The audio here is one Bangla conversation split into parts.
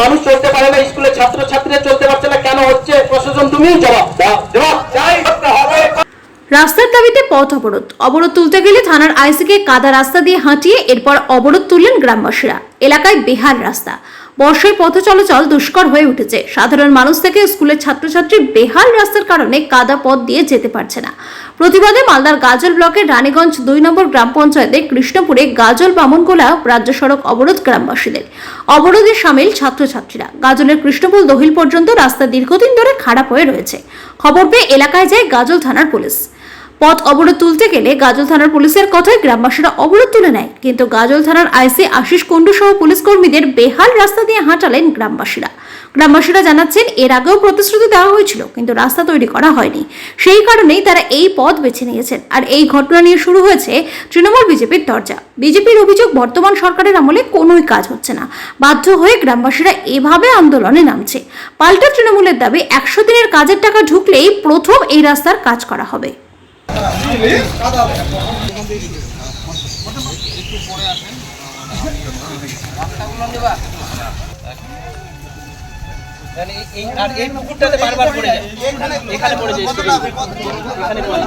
মানুষ চলতে পারে না স্কুলের ছাত্র ছাত্রীরা চলতে পারছে না, কেন হচ্ছে? প্রশাসন, তুমি জবাব দাও। রাস্তার দাবিতে পথ অবরোধ। অবরোধ তুলতে গেলে থানার আইসিকে কাদা রাস্তা দিয়ে হাঁটিয়ে এরপর অবরোধ তুললেন গ্রামবাসীরা। এলাকায় বেহাল রাস্তা। বর্ষায় পথ চলাচল দুষ্কর হয়ে উঠেছে। সাধারণ মানুষ থেকে স্কুলের ছাত্রছাত্রী বেহাল রাস্তার কারণে কাদা পথ দিয়ে যেতে পারছে না। প্রতিবাদে মালদার গাজল ব্লকের রানীগঞ্জ দুই নম্বর গ্রাম পঞ্চায়েতের কৃষ্ণপুরে গাজল বামনগোলা রাজ্য সড়ক অবরোধ গ্রামবাসীদের। অবরোধে সামিল ছাত্রছাত্রীরা। গাজলের কৃষ্ণপুর দহিল পর্যন্ত রাস্তা দীর্ঘদিন ধরে খারাপ হয়ে রয়েছে। খবর পেয়ে এলাকায় যায় গাজল থানার পুলিশ। পথ অবরোধ তুলতে গেলে গাজল থানার পুলিশের কথায় গ্রামবাসীরা অবরোধ তুলে নেয়। কিন্তু গাজল থানার আইসি আশিস কুণ্ডু সহ পুলিশ কর্মীদের বেহাল রাস্তা দিয়ে হাঁটালেন গ্রামবাসীরা। গ্রামবাসীরা জানাচ্ছেন, এর আগেও প্রতিশ্রুতি দেওয়া হয়েছিল, কিন্তু রাস্তা তৈরি করা হয়নি। সেই কারণেই তারা এই পথ বেছে নিয়েছেন। আর এই ঘটনা নিয়ে শুরু হয়েছে তৃণমূল বিজেপির দরজা। বিজেপির অভিযোগ, বর্তমান সরকারের আমলে কোনোই কাজ হচ্ছে না। বাধ্য হয়ে গ্রামবাসীরা এভাবে আন্দোলনে নামছে। পাল্টা তৃণমূলের দাবি, একশো দিনের কাজের টাকা ঢুকলেই প্রথম এই রাস্তার কাজ করা হবে। আর এই পুকুরটাতে বারবার পড়ে যায়। এখানে পড়ে যায় এখানে পড়ে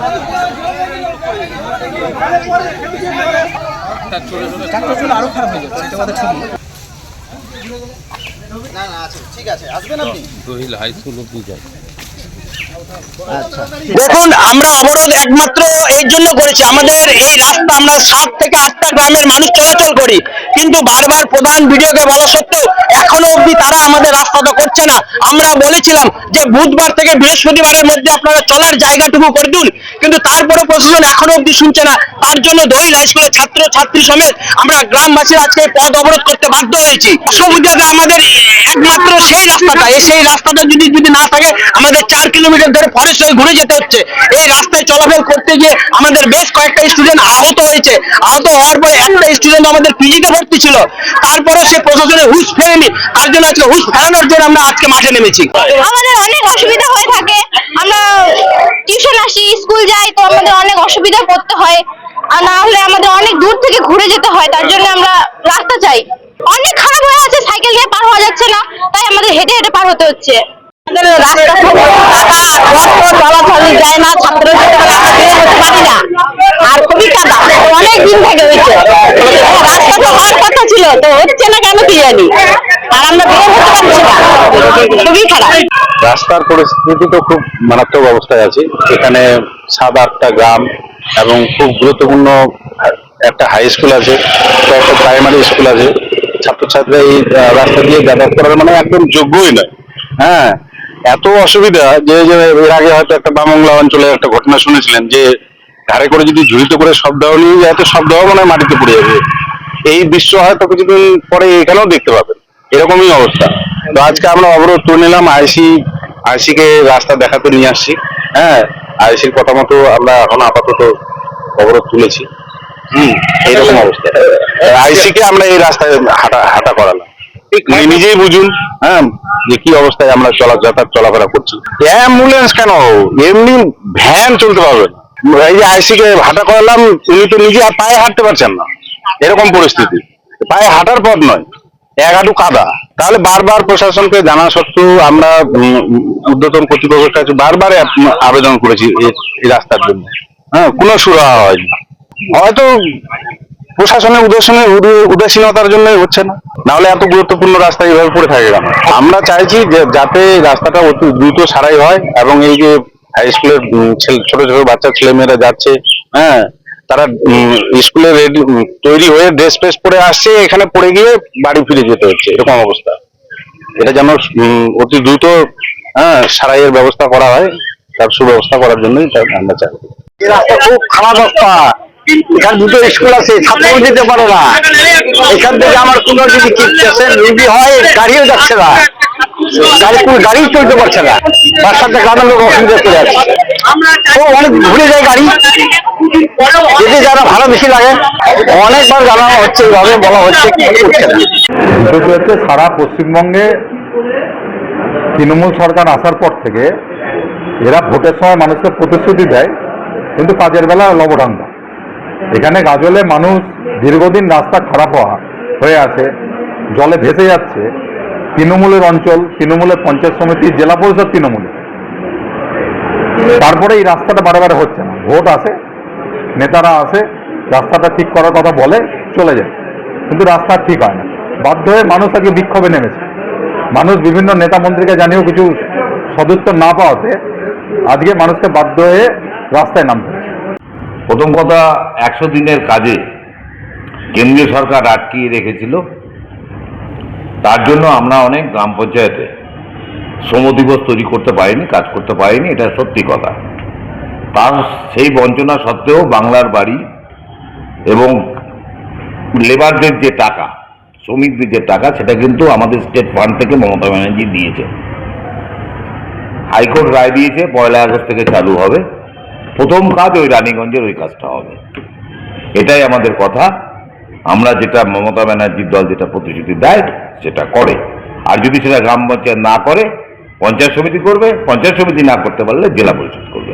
ট্রাক্টর চলে আরও খারাপ হয়ে যাচ্ছে এটা কথা ঠিক না না আছে। ঠিক আছে আসবেন আপনি? দহিল হাই স্কুল অব্দি যায় দেখুন, আমরা অবরোধ একমাত্র এই জন্য করেছি। আমাদের এই রাস্তা আমরা সাত থেকে আটটা গ্রামের মানুষ চলাচল করি। কিন্তু বারবার প্রধান ভিডিওকে বলা সত্ত্বেও এখনও অবধি তারা আমাদের রাস্তাটা করছে না। আমরা বলেছিলাম যে বুধবার থেকে বৃহস্পতিবারের মধ্যে আপনারা চলার জায়গাটুকু করে দিন। কিন্তু তারপরে প্রশাসন এখনও অবধি শুনছে না। তার জন্য দহিল হাই ছাত্র ছাত্রী সমেত আমরা গ্রামবাসীর আজকে পথ অবরোধ করতে বাধ্য হয়েছি। অসুবিধাতে আমাদের সেই রাস্তাটা, এই সেই রাস্তাটা যদি যদি না থাকে, আমাদের চার কিলোমিটার ধরে ফরেস্ট হয়ে ঘুরে যেতে হচ্ছে। এই রাস্তায় চলাচল করতে গিয়ে আমাদের বেশ কয়েকটা স্টুডেন্ট আহত হয়েছে। আহত হওয়ার পরে একটা স্টুডেন্ট আমাদের পিজিতে ভর্তি ছিল। তারপরে সে প্রশাসনের হুশ ফেরেনি। তার জন্য আজকে হুশ ফেরানোর জন্য আমরা আজকে মাঠে নেমেছি। আমাদের অনেক অসুবিধা হয়ে থাকে। আমরা টিউশন আসি স্কুল যাই, তো আমাদের অনেক অসুবিধা পড়তে হয়। আর না হলে আমাদের অনেক দূর থেকে ঘুরে যেতে হয়। তার জন্য আমরা রাস্তা চাই। অনেক খারাপ হয়ে আছে সাইকেল নিয়ে পার হওয়া যাচ্ছে না, তাই আমাদের হেঁটে হেঁটে পার হতে হচ্ছে। রাস্তা যায় না আর খুবই অনেক দিন থেকে হয়েছে। কথা ছিল, তো কেন খুবই খারাপ। রাস্তার পরিস্থিতি তো খুব মারাত্মক অবস্থায় আছে। এখানে সাত আটটা গ্রাম এবং খুব গুরুত্বপূর্ণ একটা হাই স্কুল আছে একটা প্রাইমারি স্কুল আছে। ছাত্রছাত্রীরা এই রাস্তা দিয়ে যাতায়াত করার মানে একদম যোগ্যই নয়। হ্যাঁ এত অসুবিধা যে এর আগে হয়তো একটা বামংলা অঞ্চলে একটা ঘটনা শুনেছিলেন যে ধারে করে যদি ঝুড়িতে করে সব দেওয়া নিয়ে যায়, তো সব দেওয়া মানে মাটিতে পড়ে যাবে। এই বিশ্ব হয়তো কিছুদিন পরে এখানেও দেখতে পাবেন। এরকমই অবস্থা। তো আজকে আমরা অবরোধ তুলে নিলাম, আইসি আইসি কে রাস্তা দেখাতে নিয়ে আসছি। হ্যাঁ আইসির কথা মতো আমরা এখন আপাতত অবরোধ তুলেছি। এইরকম অবস্থা। আইসি কে আমরা এই রাস্তায় হাঁটা হাঁটা করালাম। উনি নিজেই বুঝুন হ্যাঁ যে কি অবস্থায় আমরা চলা যাতায়াত চলাফেরা করছি। অ্যাম্বুলেন্স কেন? এমনি ভ্যান চলতে পারবে এই যে আইসি কে হাঁটা করালাম উনি তো নিজে আর পায়ে হাঁটতে পারছেন না। এরকম পরিস্থিতি। পায়ে হাঁটার পথ নয় এক হাঁটু কাদা। তাহলে বারবার প্রশাসনকে জানা সত্ত্বেও আমরা ঊর্ধ্বতন কর্তৃপক্ষের কাছে বারবার আবেদন করেছি এই- এই রাস্তার জন্য। হ্যাঁ কোনো সুরাহা হয়নি। হয়তো প্রশাসনের উদাসীন উদাসীনতার জন্যই হচ্ছে না। নাহলে এত গুরুত্বপূর্ণ রাস্তা এইভাবে পড়ে থাকে কেন? আমরা চাইছি যে যাতে রাস্তাটা অতি দ্রুত সারাই হয় এবং এই যে হাই স্কুলের ছোট ছোট বাচ্চা, ছেলেমেয়েরা যাচ্ছে হ্যাঁ তারা স্কুলে রেডি তৈরি হয়ে ড্রেস ফ্রেস পরে আসছে, এখানে পড়ে গিয়ে বাড়ি ফিরে যেতে হচ্ছে, এরকম অবস্থা। এটা যেন অতি দ্রুত হ্যাঁ সারাইয়ের ব্যবস্থা করা হয়, তার সুব্যবস্থা করার জন্যই আমরা চাই। রাস্তা খুব খারাপ অবস্থা এখানে দুটো স্কুল আছে ছাত্র যেতে পারে না। এখান থেকে আমার কোনো যদি পেশেন্ট রুগী হয় গাড়িও যাচ্ছে না। গাড়ি কোনো গাড়ি চলতে পারছে না। তার সাথে গ্রামের লোক অসুবিধা চলে যাচ্ছে ও অনেক ঘুরে যায় গাড়ি। যেতে যারা ভাড়া বেশি লাগে অনেকবার জানানো হচ্ছে এইভাবে বলা হচ্ছে কিন্তু হচ্ছে সারা পশ্চিমবঙ্গে। তৃণমূল সরকার আসার পর থেকে এরা ভোটের সময় মানুষকে প্রতিশ্রুতি দেয় কিন্তু কাজের বেলা লবডাঙ্গ এখানে গাজলে মানুষ দীর্ঘদিন রাস্তা খারাপ হওয়া হয়ে আছে, জলে ভেসে যাচ্ছে। তৃণমূলের অঞ্চল, তৃণমূলের পঞ্চায়েত সমিতি, জেলা পরিষদ তৃণমূলে। তারপরে এই রাস্তাটা বারে হচ্ছে না। ভোট আসে, নেতারা আসে, রাস্তাটা ঠিক করার কথা বলে চলে যায়। কিন্তু রাস্তা ঠিক হয় না। বাধ্য হয়ে মানুষ আজকে বিক্ষোভে নেমেছে। মানুষ বিভিন্ন নেতা মন্ত্রীকে জানিয়েও কিছু সদুত্তর না পাওয়াতে আজকে মানুষকে বাধ্য হয়ে রাস্তায় নামতে প্রথম কথা, একশো দিনের কাজে কেন্দ্রীয় সরকার আটকিয়ে রেখেছিল। তার জন্য আমরা অনেক গ্রাম পঞ্চায়েতে শ্রম দিবস তৈরি করতে পারিনি, কাজ করতে পারিনি, এটা সত্যি কথা। তার সেই বঞ্চনা সত্ত্বেও বাংলার বাড়ি এবং লেবারদের যে টাকা, শ্রমিকদের যে টাকা, সেটা কিন্তু আমাদের স্টেট ফান্ড থেকে মমতা ব্যানার্জি দিয়েছে। হাইকোর্ট রায় দিয়েছে, পয়লা আগস্ট থেকে চালু হবে। প্রথম কাজ ওই রানীগঞ্জের ওই কাজটা হবে। এটাই আমাদের কথা। আমরা যেটা মমতা ব্যানার্জির দল যেটা প্রতিশ্রুতি দেয়, সেটা করে। আর যদি সেটা গ্রাম পঞ্চায়েত না করে, পঞ্চায়েত সমিতি করবে, পঞ্চায়েত সমিতি না করতে পারলে জেলা পরিষদ করবে।